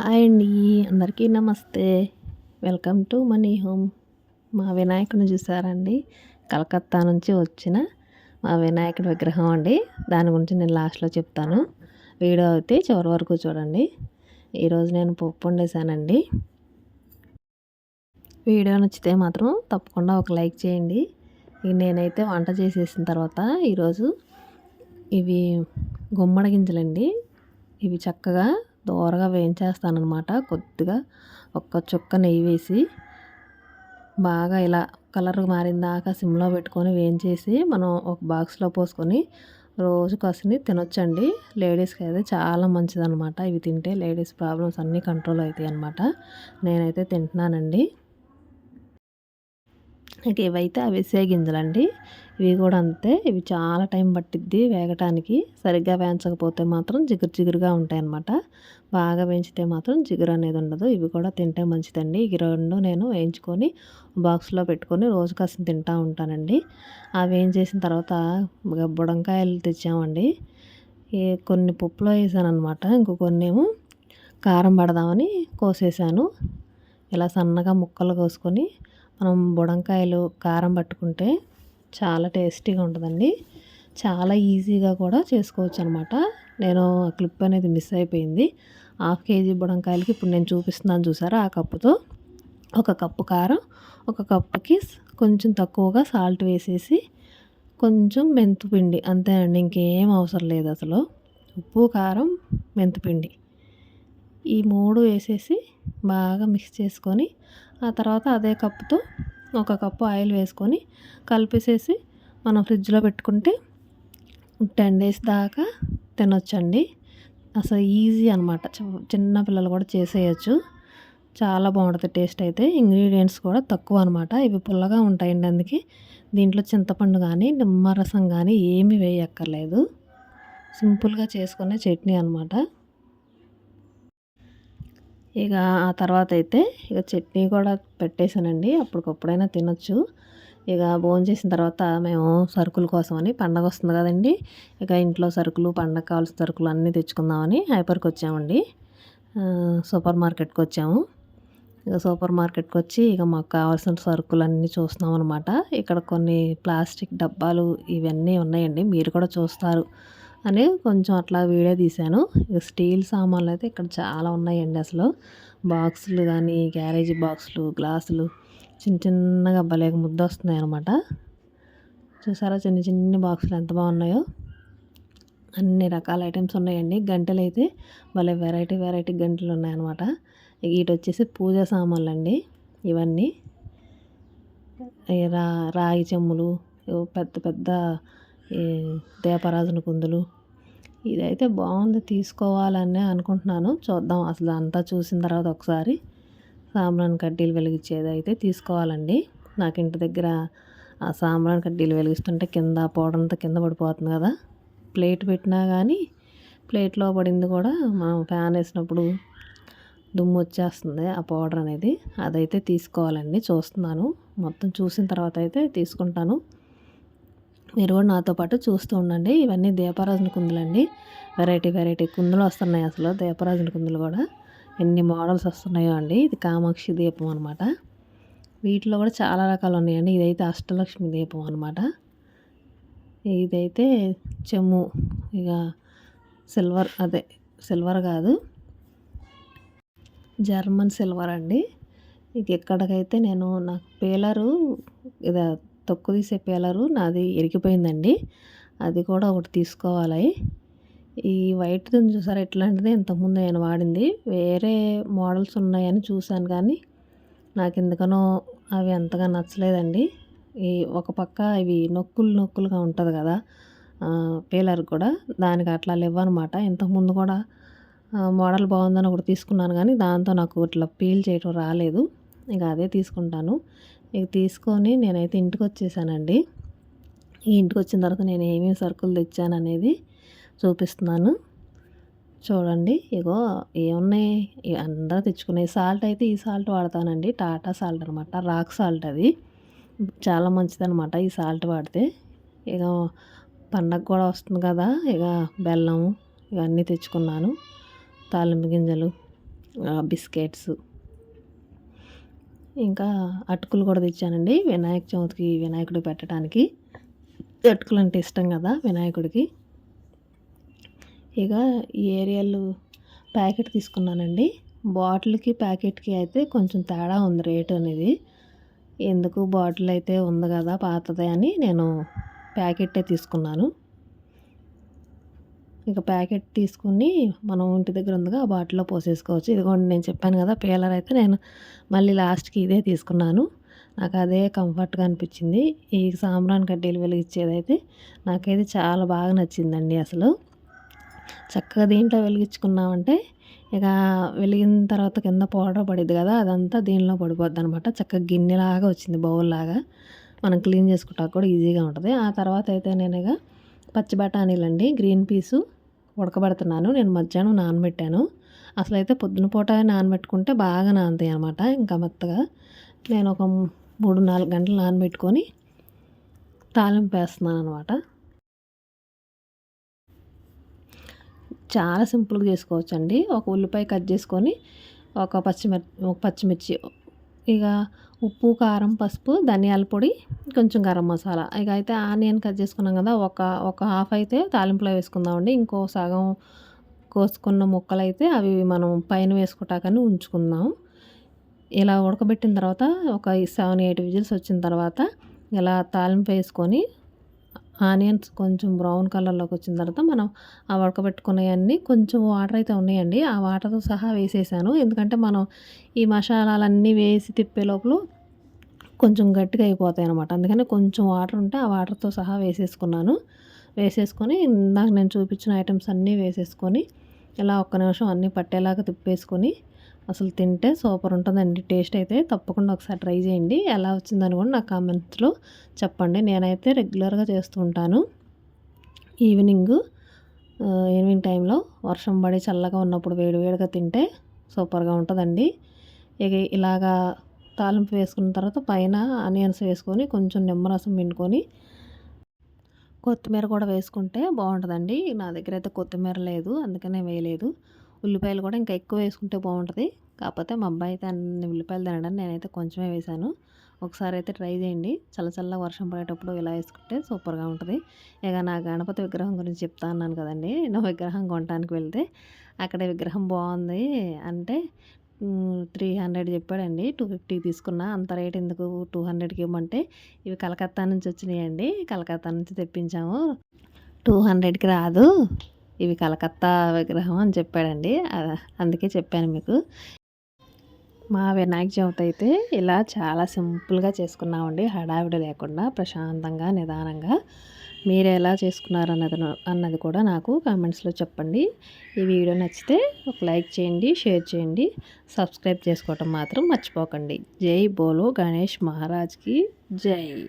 Hi అండి అందరికీ నమస్తే. Welcome to Mani home. మా వినాయకుని చూసారండి? కలకత్తా నుంచి వచ్చిన మా వినాయకుడి విగ్రహం అండి. దాని గురించి నేను లాస్ట్లో చెప్తాను. వీడియో అయితే చివరి వరకు చూడండి. ఈరోజు నేను పప్పు వండేసానండి వీడియో నచ్చితే మాత్రం తప్పకుండా ఒక లైక్ చేయండి. నేనైతే వంట చేసేసిన తర్వాత ఈరోజు ఇవి గుమ్మడి గింజలండి. ఇవి చక్కగా దోరగా వేయించేస్తానమాట కొద్దిగా ఒక్క చుక్క నెయ్యి వేసి బాగా ఇలా కలర్ మారిందాక సిమ్లో పెట్టుకొని వేయించేసి మనం ఒక బాక్స్లో పోసుకొని రోజు తినొచ్చండి. లేడీస్కి అయితే చాలా మంచిదనమాట ఇవి తింటే లేడీస్ ప్రాబ్లమ్స్ అన్నీ కంట్రోల్ అవుతాయి అనమాట నేనైతే తింటున్నానండి. ఇక ఇవైతే అవిసే గింజలండి. ఇవి కూడా అంతే. ఇవి చాలా టైం పట్టిద్ది వేగటానికి. సరిగ్గా వేయించకపోతే మాత్రం జిగురు జిగురుగా ఉంటాయి అన్నమాట బాగా వేయించితే మాత్రం జిగురు అనేది ఉండదు. ఇవి కూడా తింటే మంచిదండి. ఈ రెండు నేను వేయించుకొని బాక్స్లో పెట్టుకొని రోజు కాసిన తింటూ ఉంటానండి. అవి వేయించేసిన తర్వాత బుడంకాయలు తెచ్చామండి. కొన్ని పప్పులో వేసాను అనమాట ఇంకో కొన్ని ఏమో కారం పడదామని కోసేసాను. ఇలా సన్నగా ముక్కలు కోసుకొని మనం బుడంకాయలు కారం పట్టుకుంటే చాలా టేస్టీగా ఉంటుందండి. చాలా ఈజీగా కూడా చేసుకోవచ్చు అనమాట నేను క్లిప్ అనేది మిస్ అయిపోయింది. హాఫ్ కేజీ బుడంకాయలకి ఇప్పుడు నేను చూపిస్తున్నాను చూసారా ఆ కప్పుతో? ఒక కప్పు కారం ఒక కప్పుకి కొంచెం తక్కువగా సాల్ట్ వేసేసి కొంచెం మెంతుపిండి. అంతేనండి ఇంకేం అవసరం లేదు అసలు. ఉప్పు కారం మెంతుపిండి. ఈ మూడు వేసేసి బాగా మిక్స్ చేసుకొని ఆ తర్వాత అదే కప్పుతో ఒక కప్పు ఆయిల్ వేసుకొని కలిపేసేసి మనం ఫ్రిడ్జ్లో పెట్టుకుంటే టెన్ డేస్ దాకా తినొచ్చండి. అసలు ఈజీ అనమాట చిన్న పిల్లలు కూడా చేసేయచ్చు. చాలా బాగుంటుంది టేస్ట్ అయితే. ఇంగ్రీడియంట్స్ కూడా తక్కువ అనమాట ఇవి పుల్లగా ఉంటాయండి అందుకే. దీంట్లో చింతపండు కానీ నిమ్మరసం కానీ ఏమీ వేయక్కర్లేదు. సింపుల్గా చేసుకునే చట్నీ అనమాట ఇక ఆ తర్వాత అయితే ఇక చట్నీ కూడా పెట్టేశానండి. అప్పటికప్పుడైనా తినొచ్చు. ఇక భోజనం చేసిన తర్వాత మేము సరుకుల కోసమని పండగ వస్తుంది కదండి. ఇక ఇంట్లో సరుకులు పండగ కావాల్సిన సరుకులు అన్నీ తెచ్చుకుందామని హైపర్కి వచ్చామండి. సూపర్ మార్కెట్కి వచ్చాము. ఇక సూపర్ మార్కెట్కి వచ్చి ఇక మాకు కావాల్సిన సరుకులు అన్నీ చూస్తున్నాం అనమాట ఇక్కడ కొన్ని ప్లాస్టిక్ డబ్బాలు ఇవన్నీ ఉన్నాయండి. మీరు కూడా చూస్తారు. అని కొంచెం అట్లా వీడియో తీశాను. ఇక స్టీల్ సామాన్లు అయితే ఇక్కడ చాలా ఉన్నాయండి అసలు. బాక్సులు కానీ క్యారేజీ బాక్సులు గ్లాసులు చిన్న చిన్నగా భలే ముద్ద వస్తున్నాయి అనమాట చూసారా చిన్న చిన్న బాక్సులు ఎంత బాగున్నాయో. అన్ని రకాల ఐటమ్స్ ఉన్నాయండి. గంటలు అయితే భలే వెరైటీ వెరైటీ గంటలు ఉన్నాయన్నమాట. వీటి వచ్చేసి పూజా సామాన్లు అండి ఇవన్నీ. రా రాగి చెమ్ములు పెద్ద పెద్ద దీపరాజన కుందులు. ఇదైతే బాగుంది తీసుకోవాలని అనుకుంటున్నాను. చూద్దాం అసలు అంతా చూసిన తర్వాత ఒకసారి సాంబ్రాన్ కడ్డీలు వెలిగించేది అయితే తీసుకోవాలండి. నాకు ఇంటి దగ్గర ఆ సాంబ్రాన్ కడ్డీలు వెలిగిస్తుంటే కింద పౌడర్ కింద పడిపోతుంది కదా. ప్లేట్ పెట్టినా కానీ ప్లేట్లో పడింది కూడా మనం ఫ్యాన్ వేసినప్పుడు దుమ్ము వచ్చేస్తుంది ఆ పౌడర్ అనేది. అదైతే తీసుకోవాలండి. చూస్తున్నాను. మొత్తం చూసిన తర్వాత అయితే తీసుకుంటాను. మీరు కూడా నాతో పాటు చూస్తూ ఉండండి. ఇవన్నీ దీపరాజుని కుందులండి. వెరైటీ వెరైటీ కుందులు వస్తున్నాయి అసలు. దీపరాజుని కుందులు కూడా. ఎన్ని మోడల్స్ వస్తున్నాయో అండి. ఇది కామాక్షి దీపం అనమాట వీటిలో కూడా చాలా రకాలు ఉన్నాయండి. ఇదైతే అష్టలక్ష్మి దీపం అనమాట ఇదైతే చెమ్ము ఇక సిల్వర్ అదే సిల్వర్ కాదు. జర్మన్ సిల్వర్ అండి. ఇది ఎక్కడికైతే నేను నాకు పేలరు ఇది తొక్కు తీసే పేలరు నాది ఎరిగిపోయిందండి అది కూడా ఒకటి తీసుకోవాలి. ఈ వైట్ చూసారా ఎట్లాంటిది? ఇంతకుముందు నేను వాడింది. వేరే మోడల్స్ ఉన్నాయని చూశాను కానీ నాకు ఎందుకనో అవి అంతగా నచ్చలేదండి. ఈ ఒక పక్క ఇవి నొక్కులు నొక్కులుగా ఉంటుంది కదా పేలర్ కూడా. దానికి అట్లా లేవన్నమాట ఇంతకుముందు కూడా మోడల్ బాగుందని ఒకటి తీసుకున్నాను కానీ దాంతో నాకు ఇట్లా పీల్ చేయటం రాలేదు. ఇక అదే తీసుకుంటాను. ఇక తీసుకొని నేనైతే ఇంటికి వచ్చేసానండి. ఈ ఇంటికి వచ్చిన తర్వాత నేను ఏమేమి సరుకులు తెచ్చాను అనేది చూపిస్తున్నాను. చూడండి ఇగో ఏమున్నాయి? అందరూ తెచ్చుకున్నాయి సాల్ట్ అయితే ఈ సాల్ట్ వాడతానండి. టాటా సాల్ట్ అనమాట రాక్ సాల్ట్ అది. చాలా మంచిదనమాట ఈ సాల్ట్ వాడితే. ఇక పండగ కూడా వస్తుంది కదా ఇక బెల్లం ఇవన్నీ తెచ్చుకున్నాను. తాలింపు గింజలు బిస్కెట్స్. ఇంకా అటుకులు కూడా తెచ్చానండి. వినాయక చవితికి వినాయకుడు పెట్టడానికి. అటుకులు అంటే ఇష్టం కదా వినాయకుడికి. ఇక ఈ ఏరియల్ ప్యాకెట్ తీసుకున్నానండి. బాటిల్కి ప్యాకెట్కి అయితే కొంచెం తేడా ఉంది రేట్ అనేది. ఎందుకు బాటిల్ అయితే ఉంది కదా పాతదే అని నేను ప్యాకెట్టే తీసుకున్నాను. ఇక ప్యాకెట్ తీసుకుని మనం ఇంటి దగ్గర ఉందిగా ఆ బాటిల్లో పోసేసుకోవచ్చు. ఇదిగోండి నేను చెప్పాను కదా పేలర్ అయితే నేను మళ్ళీ లాస్ట్కి ఇదే తీసుకున్నాను. నాకు అదే కంఫర్ట్గా అనిపించింది. ఈ సాంబ్రాన్ కడ్డీలు వెలిగించేదైతే నాకైతే చాలా బాగా నచ్చిందండి అసలు. చక్కగా దీంట్లో వెలిగించుకున్నామంటే ఇక వెలిగిన తర్వాత కింద పౌడర్ పడిద్ది కదా అదంతా దీనిలో పడిపోద్ది అనమాట చక్కగా గిన్నెలాగా వచ్చింది బౌల్ లాగా మనం క్లీన్ చేసుకుంటా కూడా ఈజీగా ఉంటుంది. ఆ తర్వాత అయితే నేను ఇక పచ్చి బఠానీలండి గ్రీన్ పీసు ఉడకబెడుతున్నాను. నేను మధ్యాహ్నం నానబెట్టాను. అసలు అయితే పొద్దున పూట నానబెట్టుకుంటే బాగా నానతాయి అనమాట ఇంకా మెత్తగా. నేను ఒక మూడు నాలుగు గంటలు నానబెట్టుకొని తాలింపు వేస్తున్నాను అనమాట చాలా సింపుల్గా చేసుకోవచ్చు అండి ఒక ఉల్లిపాయ కట్ చేసుకొని ఒక పచ్చిమిర్చి ఒక పచ్చిమిర్చి ఇక ఉప్పు కారం పసుపు ధనియాల పొడి కొంచెం గరం మసాలా. ఇక అయితే ఆనియన్ కట్ చేసుకున్నాం కదా ఒక ఒక హాఫ్ అయితే తాలింపులో వేసుకుందామండి. ఇంకో సగం కోసుకున్న ముక్కలు అయితే అవి మనం పైన వేసుకుంటాకని ఉంచుకుందాం. ఇలా ఉడకబెట్టిన తర్వాత ఒక సెవెన్ ఎయిట్ విజిల్స్ వచ్చిన తర్వాత ఇలా తాలింపు వేసుకొని ఆనియన్స్ కొంచెం బ్రౌన్ కలర్లోకి వచ్చిన తర్వాత మనం ఆ ఉడకబెట్టుకున్నవన్నీ కొంచెం వాటర్ అయితే ఉన్నాయండి. ఆ వాటర్తో సహా వేసేసాను. ఎందుకంటే మనం ఈ మసాలాలన్నీ వేసి తిప్పే లోపల కొంచెం గట్టిగా అయిపోతాయి అనమాట అందుకని కొంచెం వాటర్ ఉంటే ఆ వాటర్తో సహా వేసేసుకున్నాను. వేసేసుకొని ఇందాక నేను చూపించిన ఐటమ్స్ అన్నీ వేసేసుకొని ఇలా ఒక్క నిమిషం అన్నీ పట్టేలాగా తిప్పేసుకొని అసలు తింటే సూపర్ ఉంటుందండి. టేస్ట్ అయితే తప్పకుండా ఒకసారి ట్రై చేయండి. ఎలా వచ్చిందని కూడా నాకు కామెంట్స్లో చెప్పండి. నేనైతే రెగ్యులర్గా చేస్తూ ఉంటాను. ఈవినింగ్ ఈవినింగ్ టైంలో వర్షం పడి చల్లగా ఉన్నప్పుడు వేడివేడిగా తింటే సూపర్గా ఉంటుందండి. ఇక ఇలాగా తాలింపు వేసుకున్న తర్వాత పైన ఆనియన్స్ వేసుకొని కొంచెం నిమ్మరసం పిండుకొని కొత్తిమీర కూడా వేసుకుంటే బాగుంటుందండి. నా దగ్గర అయితే కొత్తిమీర లేదు అందుకనే వేయలేదు. ఉల్లిపాయలు కూడా ఇంకా ఎక్కువ వేసుకుంటే బాగుంటుంది. కాకపోతే మా అబ్బాయి అయితే అన్ని ఉల్లిపాయలు తినడానికి నేనైతే కొంచెమే వేశాను ఒకసారి అయితే ట్రై చేయండి. చల్ల చల్ల వర్షం పడేటప్పుడు ఇలా వేసుకుంటే సూపర్గా ఉంటుంది. ఇక నా గణపతి విగ్రహం గురించి చెప్తా అన్నాను కదండి. నా విగ్రహం కొనడానికి వెళ్తే అక్కడ విగ్రహం బాగుంది అంటే త్రీ హండ్రెడ్ చెప్పాడండి. టూ ఫిఫ్టీ తీసుకున్నా. అంత రేట్ ఎందుకు? టూ హండ్రెడ్కి ఇవ్వమంటే ఇవి కలకత్తా నుంచి వచ్చినాయండి. కలకత్తా నుంచి తెప్పించాము. టూ హండ్రెడ్కి రాదు. ఇవి కలకత్తా విగ్రహం అని చెప్పాడండి. అందుకే చెప్పాను మీకు. మా వినాయక చవితి అయితే ఇలా చాలా సింపుల్గా చేసుకున్నామండి. హడావిడి లేకుండా ప్రశాంతంగా నిదానంగా. మీరు ఎలా చేసుకున్నారు అన్నది అన్నది కూడా నాకు కామెంట్స్లో చెప్పండి. ఈ వీడియో నచ్చితే ఒక లైక్ చేయండి షేర్ చేయండి. సబ్స్క్రైబ్ చేసుకోవటం మాత్రం మర్చిపోకండి. జై బోలో గణేష్ మహారాజ్కి జై.